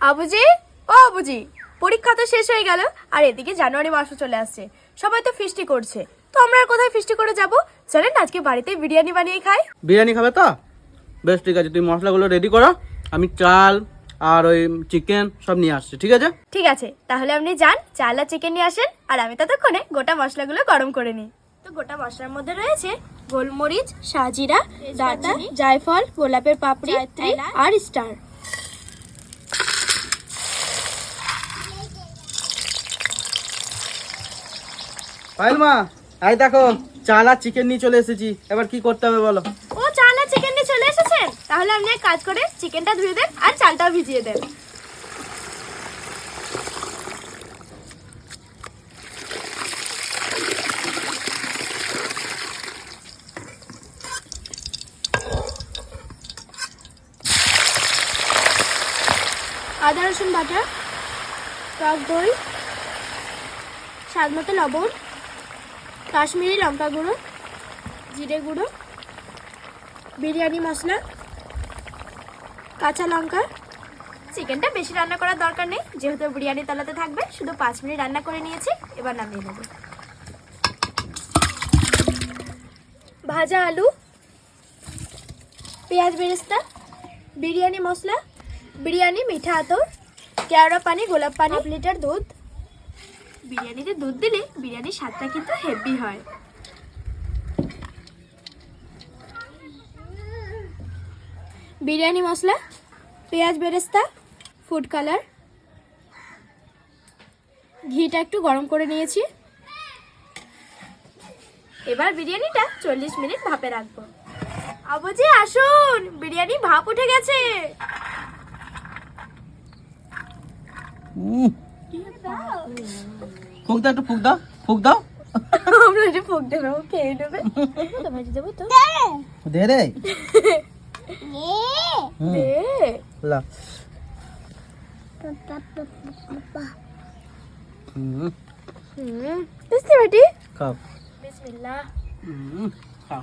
আবুজি? ও আবুজি পরীক্ষা তো শেষ হয়ে গেল আর এদিকে জানুয়ারি মাসও চলে আসছে। সবাই তো ফিস্টি করছে। তো আমরা আর কোথায় ফিস্টি করে যাব? চলেন আজকে বাড়িতে বিরিয়ানি বানিয়ে খাই। বিরিয়ানি খাবে তো? বেশ ঠিক আছে তুই মশলাগুলো রেডি করো। আমি চাল আর ওই চিকেন সব নিয়ে আসছি ঠিক আছে? ঠিক আছে তাহলে আপনি যান চাল আর চিকেন নিয়ে আসেন আর আমি ততক্ষণে গোটা মশলাগুলো গরম করে নিই। তো গোটা মশলার মধ্যে রয়েছে গোলমরিচ সাজিরা দাদা জায়ফল গোলাপের পাপড়ি আর স্টার। পাইল মা এই দেখো, চাল চিকেন নিয়ে চলে এসেছি। এবার কি করতে হবে বলো? ও, চাল চিকেন নিয়ে চলে এসেছেন তাহলে আপনি এক কাজ করে চিকেনটা ধুয়ে দেন আর চালটাও ভিজিয়ে দেন। আদা রসুন বাটা, টক দই, স্বাদ মতো লবণ কাশ্মীরি লঙ্কা গুঁড়ো জিরে গুঁড়ো বিরিয়ানি মশলা কাঁচা লঙ্কা। চিকেনটা বেশি রান্না করার দরকার নেই যেহেতু বিরিয়ানি তলাতে থাকবে শুধু পাঁচ মিনিট রান্না করে নিয়েছি এবার নামিয়ে নেব। ভাজা আলু পেঁয়াজ বেরেস্তা বিরিয়ানি মশলা বিরিয়ানি মিঠা আতর কেওড়া পানি গোলাপ পানি লিটার দুধ। বিরিয়ানিতে দুধ দিলে বিরিয়ানির স্বাদটা কিন্তু হেভি হয়। বিরিয়ানি মশলা, পেঁয়াজ বেরেস্তা ফুড কালার ঘিটা একটু গরম করে নিয়েছি। এবার বিরিয়ানিটা চল্লিশ মিনিট ভাপে রাখব। আবুজি, আসুন! বিরিয়ানি ভাপ উঠে গেছে। ফুক দাও একটু ফুক দাও ফুক দাও। আমরা যে ফোক দেবে ও খেয়ে নেবে। তো ভাজি দেবো তো। দে। রে। দে। লা। হুম, হুম বুঝতে বেটি। খাও। বিসমিল্লাহ। খাও।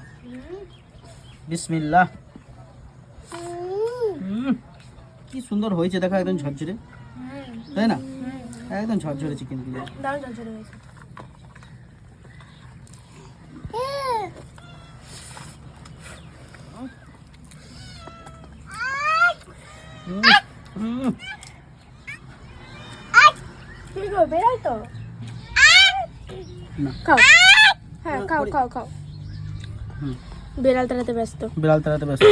বিসমিল্লাহ। কি সুন্দর হয়েছে দেখা একদম ঝরঝরে। তাই না? একদম ঝরঝরে চিকেনগুলো দারুণ কি গো বেরাই তো। খাও। হ্যাঁ খাও খাও খাও। বেড়াল তাড়াতে ব্যস্ত। বিড়াল তাড়াতে ব্যস্ত।